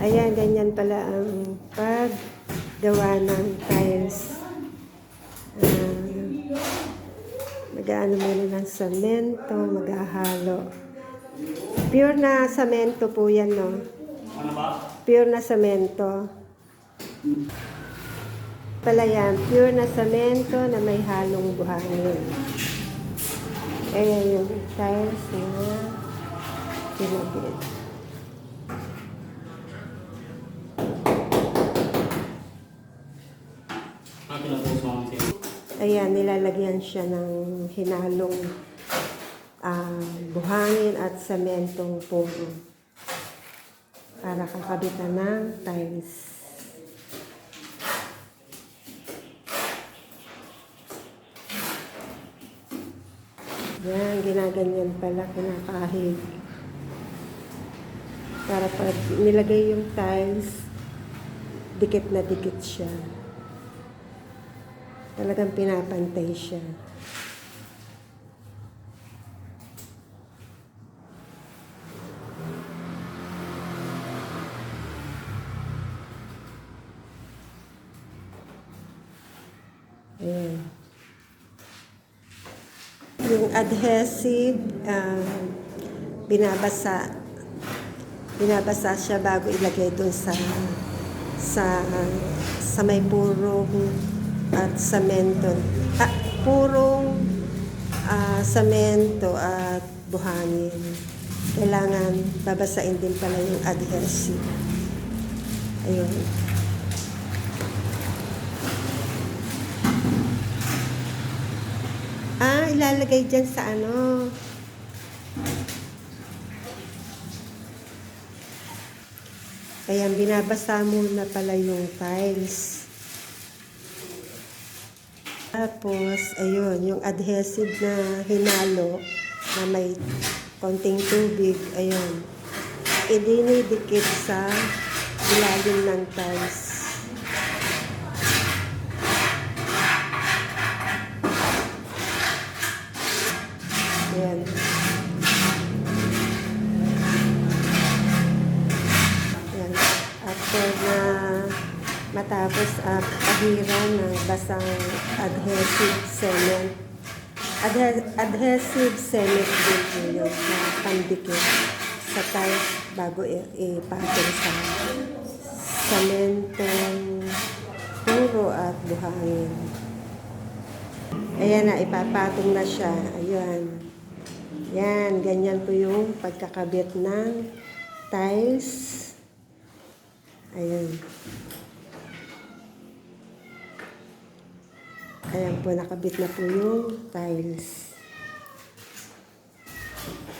Ayan, ganyan pala ang paggawa ng tiles. Uh, mag-ano muna ng semento, maghahalo. Pure na semento po yan, no? Ano ba? Pure na semento. Pala yan, pure na semento na may halong buhangin. Ayan yung tiles na pinabit. Pinapost mo ang sa'yo? Ayan, nilalagyan siya ng hinalong ah, buhangin at sementong puro para kakabitan ng tiles. Yan, ginaganyan pala, kinakahig. Para pag nilagay yung tiles, dikit na dikit siya. Talagang pinapantay siya. Ayan. Yung adhesive, ah, binabasa. Binabasa siya bago ilagay doon sa sa sa may purong samento. Ah, purong ah, samento at buhangin. Kailangan babasain din pala yung adhesive. Ayun. Ah, ilalagay dyan sa ano. Kaya binabasa muna pala yung tiles. Tapos, ayun, yung adhesive na hinalo na may konting tubig, ayun. Idinidikit sa ilalim ng tiles. Ayan. Ayan. After na matapos at pahiran ng basang adhesive cement. Adhe- adhesive cement din po na pandikit sa tiles bago ipatong sa sementong puro at buhangin. Ayan na, ipapatong na siya. Ayan. Yan, ganyan po yung pagkakabit ng tiles. Ayan. Ayan po, nakabit na po yung tiles.